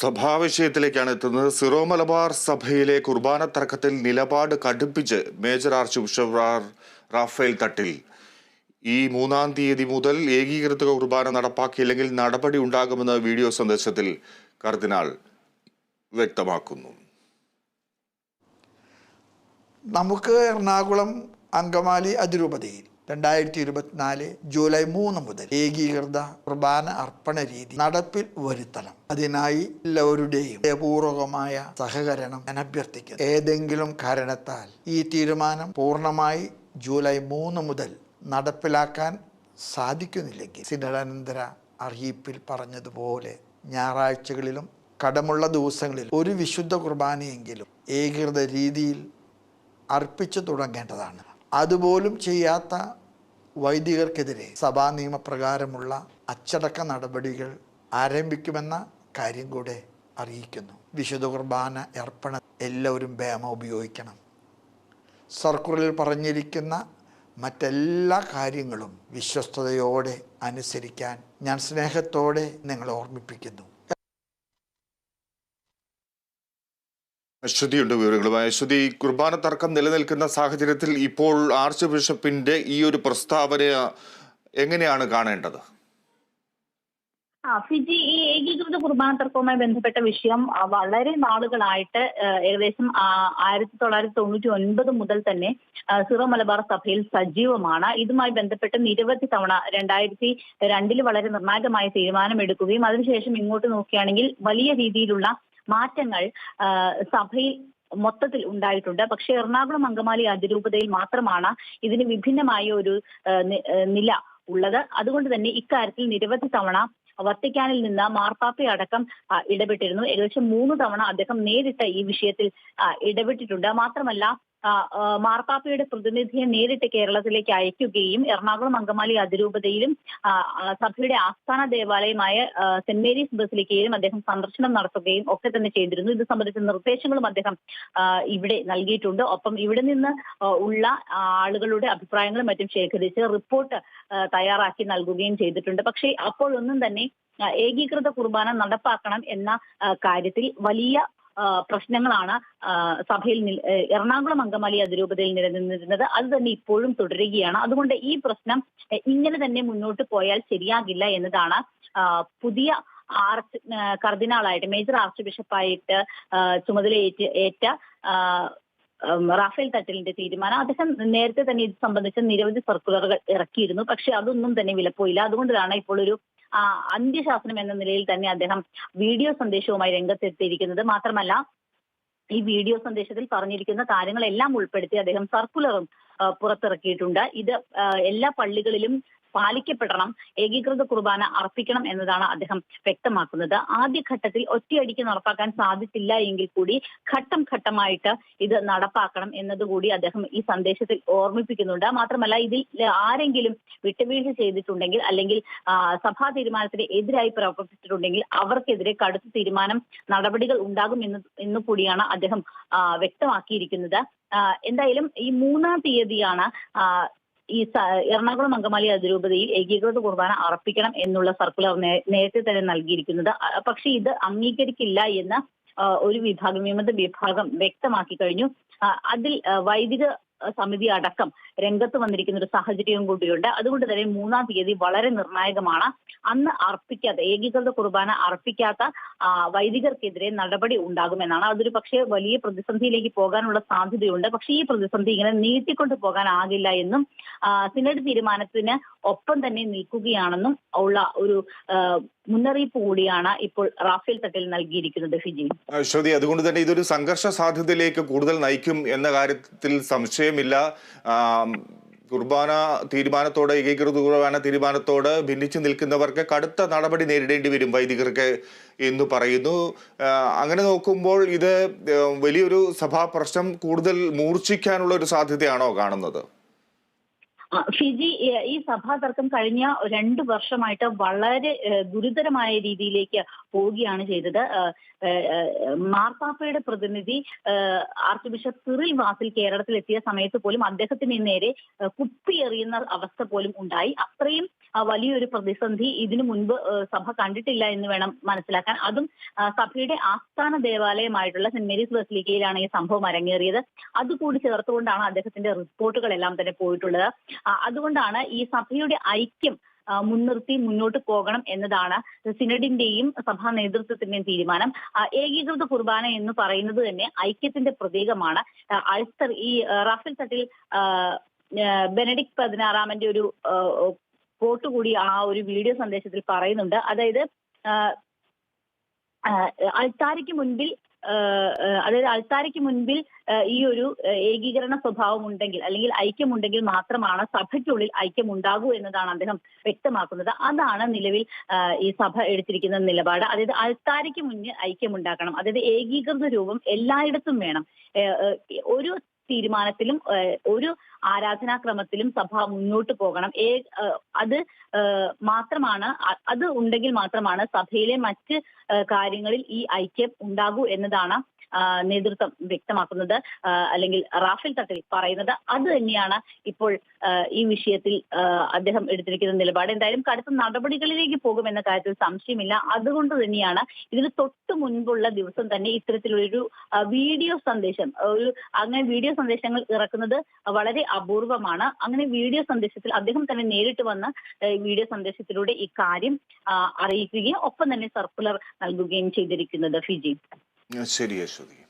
സഭാവിഷയത്തിലേക്കാണ് എത്തുന്നത്. സിറോ മലബാർ സഭയിലെ കുർബാന തർക്കത്തിൽ നിലപാട് കടുപ്പിച്ച് major archbishop Rafale Thattil. ഈ മൂന്നാം തീയതി മുതൽ ഏകീകൃത കുർബാന നടപ്പാക്കിയില്ലെങ്കിൽ നടപടി ഉണ്ടാകുമെന്ന് വീഡിയോ സന്ദേശത്തിൽ കർദിനാൾ വ്യക്തമാക്കുന്നു. നമുക്ക് എറണാകുളം അങ്കമാലി അതിരൂപതയിൽ രണ്ടായിരത്തി ഇരുപത്തിനാല് ജൂലൈ മൂന്ന് മുതൽ ഏകീകൃത കുർബാന അർപ്പണ രീതി നടപ്പിൽ വരുത്തണം. അതിനായി എല്ലാവരുടെയും പൂർവകമായ സഹകരണം ഞാൻ അഭ്യർത്ഥിക്കുന്നു. ഏതെങ്കിലും കാരണത്താൽ ഈ തീരുമാനം പൂർണമായി ജൂലൈ മൂന്ന് മുതൽ നടപ്പിലാക്കാൻ സാധിക്കുന്നില്ലെങ്കിൽ സിനഡാനന്തര അറിയിപ്പിൽ പറഞ്ഞതുപോലെ ഞായറാഴ്ചകളിലും കടമുള്ള ദിവസങ്ങളിൽ ഒരു വിശുദ്ധ കുർബാനയെങ്കിലും ഏകീകൃത രീതിയിൽ അർപ്പിച്ചു തുടങ്ങേണ്ടതാണ്. അതുപോലും ചെയ്യാത്ത വൈദികർക്കെതിരെ സഭാ നിയമപ്രകാരമുള്ള അച്ചടക്ക നടപടികൾ ആരംഭിക്കുമെന്ന കാര്യം കൂടെ അറിയിക്കുന്നു. വിശുദ്ധ കുർബാന അർപ്പണ എല്ലാവരും ബേമ ഉപയോഗിക്കണം. സർക്കുലറിൽ പറഞ്ഞിരിക്കുന്ന മറ്റെല്ലാ കാര്യങ്ങളും വിശ്വസ്തയോടെ അനുസരിക്കാൻ ഞാൻ സ്നേഹത്തോടെ നിങ്ങളെ ഓർമ്മിപ്പിക്കുന്നു. അശ്വതിയുണ്ട് വിവരങ്ങളുമായി അശ്വതി കുർബാന തർക്കം നിലനിൽക്കുന്ന സാഹചര്യത്തിൽ ഇപ്പോൾ ആർച്ച് ബിഷപ്പിന്റെ ഈ ഒരു പ്രസ്താവന എങ്ങനെയാണ് കാണേണ്ടത്? ഫിജി ഈ ഏകീകൃത കുർബാന തർക്കവുമായി ബന്ധപ്പെട്ട വിഷയം വളരെ നാളുകളായിട്ട് ഏകദേശം ആയിരത്തി തൊള്ളായിരത്തി തൊണ്ണൂറ്റി ഒൻപത് മുതൽ തന്നെ സിറോ മലബാർ സഭയിൽ സജീവമാണ്. ഇതുമായി ബന്ധപ്പെട്ട് നിരവധി തവണ രണ്ടായിരത്തി രണ്ടിൽ വളരെ നിർണായകമായ തീരുമാനമെടുക്കുകയും അതിനുശേഷം ഇങ്ങോട്ട് നോക്കുകയാണെങ്കിൽ വലിയ രീതിയിലുള്ള മാറ്റങ്ങൾ സഭയിൽ മൊത്തത്തിൽ ഉണ്ടായിട്ടുണ്ട്. പക്ഷേ എറണാകുളം അങ്കമാലി അതിരൂപതയിൽ മാത്രമാണ് ഇതിന് വിഭിന്നമായ ഒരു നില ഉള്ളത്. അതുകൊണ്ട് തന്നെ ഇക്കാര്യത്തിൽ നിരവധി തവണ വത്തിക്കാനിൽ നിന്ന് മാർപ്പാപ്പ അടക്കം ഇടപെട്ടിരുന്നു. ഏകദേശം മൂന്ന് തവണ അദ്ദേഹം നേരിട്ട് ഈ വിഷയത്തിൽ ഇടപെട്ടിട്ടുണ്ട്. മാത്രമല്ല മാർപ്പാപ്പയുടെ പ്രതിനിധിയെ നേരിട്ട് കേരളത്തിലേക്ക് അയക്കുകയും എറണാകുളം അങ്കമാലി അതിരൂപതയിലും സഭയുടെ ആസ്ഥാന ദേവാലയമായ സെന്റ് മേരീസ് ബസിലിക്കയിലും അദ്ദേഹം സന്ദർശനം നടത്തുകയും ഒക്കെ തന്നെ ചെയ്തിരുന്നു. ഇത് സംബന്ധിച്ച നിർദ്ദേശങ്ങളും അദ്ദേഹം ഇവിടെ നൽകിയിട്ടുണ്ട്. ഒപ്പം ഇവിടെ നിന്ന് ഉള്ള ആളുകളുടെ അഭിപ്രായങ്ങളും മറ്റും ശേഖരിച്ച് റിപ്പോർട്ട് തയ്യാറാക്കി നൽകുകയും ചെയ്തിട്ടുണ്ട്. പക്ഷേ അപ്പോഴൊന്നും തന്നെ ഏകീകൃത കുർബാന നടപ്പാക്കണം എന്ന കാര്യത്തിൽ വലിയ പ്രശ്നങ്ങളാണ് സഭയിൽ എറണാകുളം അങ്കമാലി അതിരൂപതയിൽ നിലനിന്നിരുന്നത്. അത് തന്നെ ഇപ്പോഴും തുടരുകയാണ്. അതുകൊണ്ട് ഈ പ്രശ്നം ഇങ്ങനെ തന്നെ മുന്നോട്ട് പോയാൽ ശരിയാകില്ല എന്നതാണ് പുതിയ ആർച്ച് കർദിനാളായിട്ട് മേജർ ആർച്ച് ബിഷപ്പായിട്ട് ചുമതലയേറ്റ് ഏറ്റ റാഫേൽ തട്ടലിന്റെ തീരുമാനം. അദ്ദേഹം നേരത്തെ തന്നെ ഇത് സംബന്ധിച്ച നിരവധി സർക്കുലറുകൾ ഇറക്കിയിരുന്നു. പക്ഷെ അതൊന്നും തന്നെ വിലപ്പോയില്ല. അതുകൊണ്ടാണ് ഇപ്പോൾ ഒരു അന്ത്യശാസനം എന്ന നിലയിൽ തന്നെ അദ്ദേഹം വീഡിയോ സന്ദേശവുമായി രംഗത്തെത്തിയിരിക്കുന്നത് മാത്രമല്ല ഈ വീഡിയോ സന്ദേശത്തിൽ പറഞ്ഞിരിക്കുന്ന കാര്യങ്ങളെല്ലാം ഉൾപ്പെടുത്തി അദ്ദേഹം സർക്കുലറും പുറത്തിറക്കിയിട്ടുണ്ട്. ഇത് എല്ലാ പള്ളികളിലും പാലിക്കപ്പെടണം. ഏകീകൃത കുർബാന അർപ്പിക്കണം എന്നതാണ് അദ്ദേഹം വ്യക്തമാക്കുന്നത്. ആദ്യഘട്ടത്തിൽ ഒറ്റയടിക്ക് നടപ്പാക്കാൻ സാധിച്ചില്ല എങ്കിൽ കൂടി ഘട്ടം ഘട്ടമായിട്ട് ഇത് നടപ്പാക്കണം എന്നതുകൂടി അദ്ദേഹം ഈ സന്ദേശത്തിൽ ഓർമ്മിപ്പിക്കുന്നുണ്ട്. മാത്രമല്ല ഇതിൽ ആരെങ്കിലും വിട്ടുവീഴ്ച ചെയ്തിട്ടുണ്ടെങ്കിൽ അല്ലെങ്കിൽ സഭാ തീരുമാനത്തിന് എതിരായി പ്രവർത്തിച്ചിട്ടുണ്ടെങ്കിൽ അവർക്കെതിരെ കടുത്ത തീരുമാനം നടപടികൾ ഉണ്ടാകും എന്ന് എന്ന് കൂടിയാണ് അദ്ദേഹം വ്യക്തമാക്കിയിരിക്കുന്നത്. എന്തായാലും ഈ മൂന്നാം തീയതിയാണ് ഈ എറണാകുളം അങ്കമാലി അതിരൂപതയിൽ ഏകീകൃത കുർബാന അർപ്പിക്കണം എന്നുള്ള സർക്കുലർ നേരത്തെ തന്നെ നൽകിയിരിക്കുന്നത്. പക്ഷേ ഇത് അംഗീകരിക്കില്ല എന്ന് ഒരു വിഭാഗം വിമത വിഭാഗം വ്യക്തമാക്കി കഴിഞ്ഞു. അതിൽ വൈദിക സമിതി അടക്കം രംഗത്ത് വന്നിരിക്കുന്ന ഒരു സാഹചര്യവും കൂടിയുണ്ട്. അതുകൊണ്ട് തന്നെ മൂന്നാം തീയതി വളരെ നിർണായകമാണ്. അന്ന് അർപ്പിക്കാത്ത ഏകീകൃത കുർബാന അർപ്പിക്കാത്ത വൈദികർക്കെതിരെ നടപടി ഉണ്ടാകുമെന്നാണ്. അതൊരു പക്ഷേ വലിയ പ്രതിസന്ധിയിലേക്ക് പോകാനുള്ള സാധ്യതയുണ്ട്. പക്ഷേ ഈ പ്രതിസന്ധി ഇങ്ങനെ നീട്ടിക്കൊണ്ടു പോകാനാകില്ല എന്നും സിനഡ് തീരുമാനത്തിന് ഒപ്പം തന്നെ നിൽക്കുകയാണെന്നും ഉള്ള ഒരു മുന്നറിയിപ്പ് കൂടിയാണ് ഇപ്പോൾ റാഫേൽ തട്ടിൽ നൽകിയിരിക്കുന്നത് ഫിജി. ശ്രുതി അതുകൊണ്ട് തന്നെ ഇതൊരു സംഘർഷ സാധ്യതയിലേക്ക് കൂടുതൽ നയിക്കും എന്ന കാര്യത്തിൽ സംശയമില്ല. കുർബാന തീരുമാനത്തോട് ഏകീകൃത കുർബാന തീരുമാനത്തോട് ഭിന്നിച്ചു നിൽക്കുന്നവർക്ക് കടുത്ത നടപടി നേരിടേണ്ടി വരും വൈദികർക്ക് എന്ന് പറയുന്നു. അങ്ങനെ നോക്കുമ്പോൾ ഇത് വലിയൊരു സഭാ പ്രശ്നം കൂടുതൽ മൂർച്ഛിക്കാനുള്ള ഒരു സാധ്യതയാണോ കാണുന്നത്? ഫിജി ഈ സഭാ തർക്കം കഴിഞ്ഞ രണ്ട് വർഷമായിട്ട് വളരെ ഗുരുതരമായ രീതിയിലേക്ക് പോവുകയാണ് ചെയ്തത്. മാർപ്പാപ്പയുടെ പ്രതിനിധി ആർച്ച് ബിഷപ്പ് സിറിൽ വാസിൽ കേരളത്തിലെത്തിയ സമയത്ത് പോലും അദ്ദേഹത്തിന് നേരെ കുപ്പിയെറിയുന്ന അവസ്ഥ പോലും ഉണ്ടായി. അത്രയും വലിയൊരു പ്രതിസന്ധി ഇതിനു മുൻപ് സഭ കണ്ടിട്ടില്ല എന്ന് വേണം മനസ്സിലാക്കാൻ. അതും സഭയുടെ ആസ്ഥാന ദേവാലയമായിട്ടുള്ള സെന്റ് മേരീസ് ബസിലിക്കയിലാണ് ഈ സംഭവം അരങ്ങേറിയത്. അതുകൂടി ചേർത്തുകൊണ്ടാണ് അദ്ദേഹത്തിന്റെ റിപ്പോർട്ടുകളെല്ലാം തന്നെ പോയിട്ടുള്ളത്. അതുകൊണ്ടാണ് ഈ സഭയുടെ ഐക്യം മുൻനിർത്തി മുന്നോട്ട് പോകണം എന്നതാണ് സിനഡിന്റെയും സഭാ നേതൃത്വത്തിന്റെയും തീരുമാനം. ഏകീകൃത കുർബാന എന്ന് പറയുന്നത് തന്നെ ഐക്യത്തിന്റെ പ്രതീകമാണ്. ആ, ഈ റാഫേൽ തട്ടിൽ ബെനഡിക് പതിനാറാമന്റെ ഒരു കോട്ട് കൂടി ആ ഒരു വീഡിയോ സന്ദേശത്തിൽ പറയുന്നുണ്ട്. അതായത് അൾത്താരയ്ക്ക് മുൻപിൽ അതായത് അൾത്താരയ്ക്ക് മുൻപിൽ ഈ ഒരു ഏകീകരണ സ്വഭാവം ഉണ്ടെങ്കിൽ അല്ലെങ്കിൽ ഐക്യമുണ്ടെങ്കിൽ മാത്രമാണ് സഭയ്ക്കുള്ളിൽ ഐക്യം ഉണ്ടാകൂ എന്നതാണ് അദ്ദേഹം വ്യക്തമാക്കുന്നത്. അതാണ് നിലവിൽ ഈ സഭ എടുത്തിരിക്കുന്ന നിലപാട്. അതായത് അൾത്താരയ്ക്ക് മുന്നിൽ ഐക്യമുണ്ടാക്കണം. അതായത് ഏകീകൃത രൂപം എല്ലായിടത്തും വേണം. ഒരു തീരുമാനത്തിലും ഒരു ആരാധനാക്രമത്തിലും സഭ മുന്നോട്ട് പോകണം. ഏ അത് മാത്രമാണ് അത് ഉണ്ടെങ്കിൽ മാത്രമാണ് സഭയിലെ മറ്റ് കാര്യങ്ങളിൽ ഈ ഐക്യം ഉണ്ടാകൂ എന്നതാണ് നേതൃത്വം വ്യക്തമാക്കുന്നത് അല്ലെങ്കിൽ റാഫേൽ തട്ടിൽ പറയുന്നത് അത് തന്നെയാണ് ഇപ്പോൾ ഈ വിഷയത്തിൽ അദ്ദേഹം എടുത്തിരിക്കുന്ന നിലപാട്. എന്തായാലും കടുത്ത നടപടികളിലേക്ക് പോകുമെന്ന കാര്യത്തിൽ സംശയമില്ല. അതുകൊണ്ട് തന്നെയാണ് ഇതിന് തൊട്ട് മുൻപുള്ള ദിവസം തന്നെ ഇത്തരത്തിലൊരു വീഡിയോ സന്ദേശം ഒരു അങ്ങനെ വീഡിയോ സന്ദേശങ്ങൾ ഇറക്കുന്നത് വളരെ അപൂർവമാണ്. അങ്ങനെ വീഡിയോ സന്ദേശത്തിൽ അദ്ദേഹം തന്നെ നേരിട്ട് വന്ന് വീഡിയോ സന്ദേശത്തിലൂടെ ഇക്കാര്യം അറിയിക്കുകയും ഒപ്പം തന്നെ സർക്കുലർ നൽകുകയും ചെയ്തിരിക്കുന്നത് Fiji. En serio eso, tío.